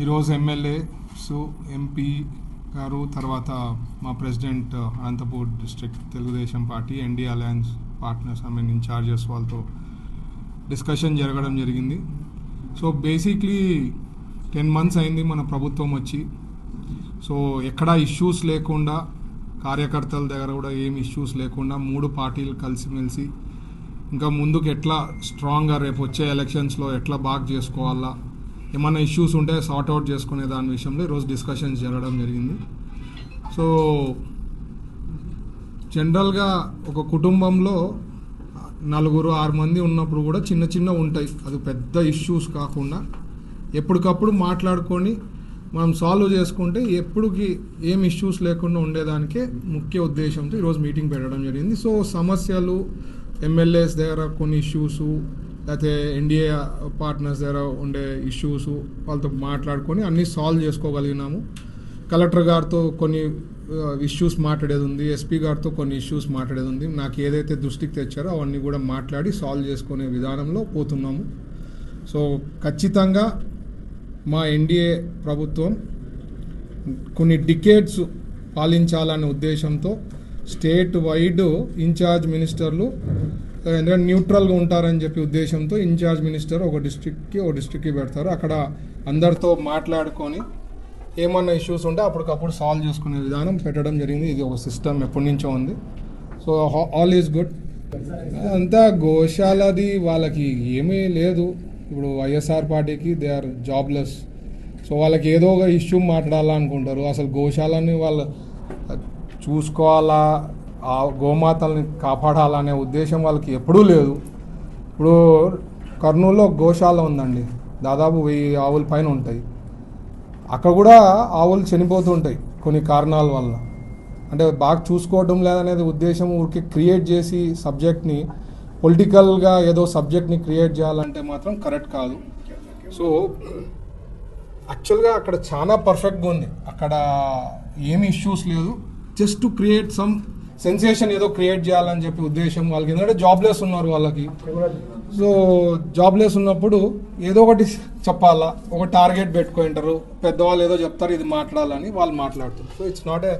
ఈరోజు MLA so MP గారు తర్వాత మా president Anantapur district Telugu Desam party ND alliance partners I mean in-charges వాళ్ళతో డిస్కషన్ జరగడం జరిగింది. సో బేసిక్లీ టెన్ మంత్స్ అయింది మన ప్రభుత్వం వచ్చి. సో ఎక్కడా ఇష్యూస్ లేకుండా కార్యకర్తల దగ్గర కూడా ఏం ఇష్యూస్ లేకుండా మూడు పార్టీలు కలిసిమెలిసి ఇంకా ముందుకు ఎట్లా స్ట్రాంగ్గా రేపు వచ్చే ఎలక్షన్స్లో ఎట్లా బాగా చేసుకోవాలా ఏమన్నా ఇష్యూస్ ఉంటే సార్ట్ అవుట్ చేసుకునే దాని విషయంలో ఈరోజు డిస్కషన్స్ జరగడం జరిగింది. సో జనరల్గా ఒక కుటుంబంలో నలుగురు ఆరు మంది ఉన్నప్పుడు కూడా చిన్న చిన్న ఉంటాయి. అది పెద్ద ఇష్యూస్ కాకుండా ఎప్పటికప్పుడు మాట్లాడుకొని మనం సాల్వ్ చేసుకుంటే ఎప్పుడుకి ఏం ఇష్యూస్ లేకుండా ఉండేదానికే ముఖ్య ఉద్దేశంతో ఈరోజు మీటింగ్ పెట్టడం జరిగింది. సో సమస్యలు ఎమ్మెల్యేస్ దగ్గర కొన్ని ఇష్యూస్ లేకపోతే ఎన్డీఏ పార్ట్నర్స్ దగ్గర ఉండే ఇష్యూస్ వాళ్ళతో మాట్లాడుకొని అన్నీ సాల్వ్ చేసుకోగలిగినాము. కలెక్టర్ గారితో కొన్ని ఇష్యూస్ మాట్లాడేది ఉంది. ఎస్పీ గారితో కొన్ని ఇష్యూస్ మాట్లాడేది ఉంది. నాకు ఏదైతే దృష్టికి తెచ్చారో అవన్నీ కూడా మాట్లాడి సాల్వ్ చేసుకునే విధానంలో పోతున్నాము. సో ఖచ్చితంగా మా ఎన్డీఏ ప్రభుత్వం కొన్ని డికేట్స్ పాలించాలనే ఉద్దేశంతో స్టేట్ వైడ్ ఇన్ఛార్జ్ మినిస్టర్లు ఎందుకంటే న్యూట్రల్గా ఉంటారని చెప్పి ఉద్దేశంతో ఇన్ఛార్జ్ మినిస్టర్ ఒక డిస్ట్రిక్ట్కి ఒక డిస్ట్రిక్ట్కి పెడతారు. అక్కడ అందరితో మాట్లాడుకొని ఏమన్నా ఇష్యూస్ ఉంటే అప్పటికప్పుడు సాల్వ్ చేసుకునే విధానం పెట్టడం జరిగింది. ఇది ఒక సిస్టమ్ ఎప్పటి నుంచో ఉంది. So all is good. అంతా గోశాలది వాళ్ళకి ఏమీ లేదు. ఇప్పుడు వైఎస్ఆర్ పార్టీకి దే ఆర్ జాబ్లెస్. సో వాళ్ళకి ఏదో ఒక ఇష్యూ మాట్లాడాలనుకుంటారు. అసలు గోశాలని వాళ్ళు చూసుకోవాలా? ఆ గోమాతల్ని కాపాడాలనే ఉద్దేశం వాళ్ళకి ఎప్పుడూ లేదు. ఇప్పుడు కర్నూలులో గోశాల ఉందండి. దాదాపు వెయ్యి ఆవుల పైన ఉంటాయి. అక్కడ కూడా ఆవులు చనిపోతుంటాయి కొన్ని కారణాల వల్ల. అంటే బాగా చూసుకోవడం లేదనేది ఉద్దేశం ఊరికి క్రియేట్ చేసి సబ్జెక్ట్ని పొలిటికల్గా ఏదో సబ్జెక్ట్ని క్రియేట్ చేయాలంటే మాత్రం కరెక్ట్ కాదు. సో యాక్చువల్గా అక్కడ చాలా పర్ఫెక్ట్గా ఉంది. అక్కడ ఏమి ఇష్యూస్ లేదు. Just to create some sensation ఏదో క్రియేట్ చేయాలని చెప్పి ఉద్దేశం వాళ్ళకి. ఎందుకంటే జాబ్లెస్ ఉన్నారు వాళ్ళకి. సో జాబ్లెస్ ఉన్నప్పుడు ఏదో ఒకటి చెప్పాలా ఒక టార్గెట్ పెట్టుకుంటారు పెద్దవాళ్ళు ఏదో చెప్తారు ఇది మాట్లాడాలని వాళ్ళు మాట్లాడుతారు. So it's not a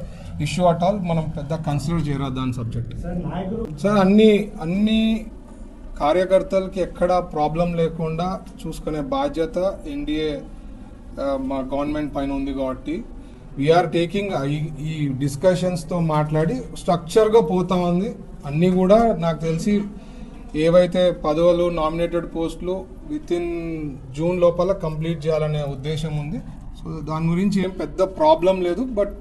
issue at all మనం పెద్ద కన్సిడర్ చేయరాదు దాని సబ్జెక్ట్ సార్ అన్ని అన్ని కార్యకర్తలకి ఎక్కడ ప్రాబ్లం లేకుండా చూసుకునే బాధ్యత ఎన్డీఏ మా గవర్నమెంట్ పైన ఉంది కాబట్టి వీఆర్ టేకింగ్ uh, ఈ డిస్కషన్స్తో మాట్లాడి స్ట్రక్చర్గా పోతా ఉంది అన్నీ కూడా నాకు తెలిసి ఏవైతే పదవులు నామినేటెడ్ పోస్టులు విత్ ఇన్ జూన్ లోపల కంప్లీట్ చేయాలనే ఉద్దేశం ఉంది. సో దాని గురించి ఏం పెద్ద ప్రాబ్లం లేదు. బట్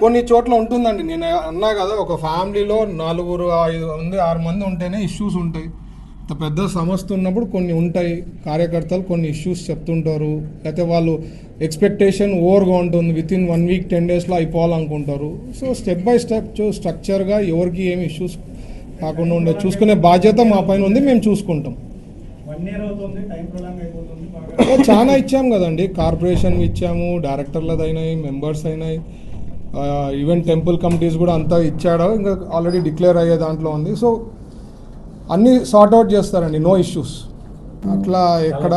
కొన్ని చోట్ల ఉంటుందండి. నేను అన్నా కదా ఒక ఫ్యామిలీలో నలుగురు ఐదు మంది ఆరు మంది ఉంటేనే ఇష్యూస్ ఉంటాయి. ఇంత పెద్ద సమస్య ఉన్నప్పుడు కొన్ని ఉంటాయి. కార్యకర్తలు కొన్ని ఇష్యూస్ చెప్తుంటారు. లేకపోతే వాళ్ళు ఎక్స్పెక్టేషన్ ఓవర్గా ఉంటుంది. Within one week ten డేస్లో అయిపోవాలనుకుంటారు. సో స్టెప్ బై స్టెప్ స్ట్రక్చర్గా ఎవరికి ఏమి ఇష్యూస్ కాకుండా ఉండే చూసుకునే బాధ్యత మా పైన ఉంది. మేము చూసుకుంటాం. చాలా ఇచ్చాము కదండి. కార్పొరేషన్ ఇచ్చాము డైరెక్టర్లది అయినాయి. మెంబర్స్ అయినాయి ఈవెన్ టెంపుల్ కమిటీస్ కూడా అంతా ఇచ్చాడు. ఇంకా ఆల్రెడీ డిక్లేర్ అయ్యే దాంట్లో ఉంది. సో అన్నీ సార్ట్ అవుట్ చేస్తారండి నో ఇష్యూస్ అట్లా ఎక్కడ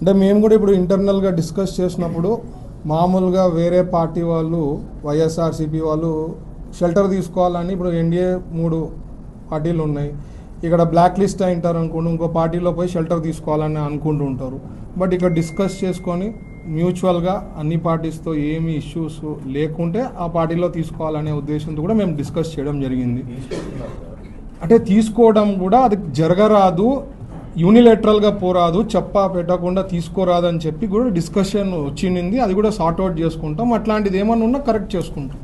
అంటే మేము కూడా ఇప్పుడు ఇంటర్నల్గా డిస్కస్ చేసినప్పుడు మామూలుగా వేరే పార్టీ వాళ్ళు వైఎస్ఆర్సీపీ వాళ్ళు షెల్టర్ తీసుకోవాలని ఇప్పుడు ఎన్డీఏ మూడు పార్టీలు ఉన్నాయి. ఇక్కడ బ్లాక్ లిస్ట్ అయింటారు అనుకుంటూ ఇంకో పార్టీలో పోయి షెల్టర్ తీసుకోవాలని అనుకుంటూ ఉంటారు. బట్ ఇక్కడ డిస్కస్ చేసుకొని మ్యూచువల్గా అన్ని పార్టీస్తో ఏమి ఇష్యూస్ లేకుంటే ఆ పార్టీలో తీసుకోవాలనే ఉద్దేశంతో కూడా మేము డిస్కస్ చేయడం జరిగింది. అంటే తీసుకోవడం కూడా అది జరగరాదు యూనిలేటరల్గా పోరాదు చెప్పా పెట్టకుండా తీసుకోరాదని చెప్పి కూడా డిస్కషన్ వచ్చింది. అది కూడా సార్ట్ అవుట్ చేసుకుంటాం. అట్లాంటిది ఏమన్నా ఉన్నా కరెక్ట్ చేసుకుంటాం.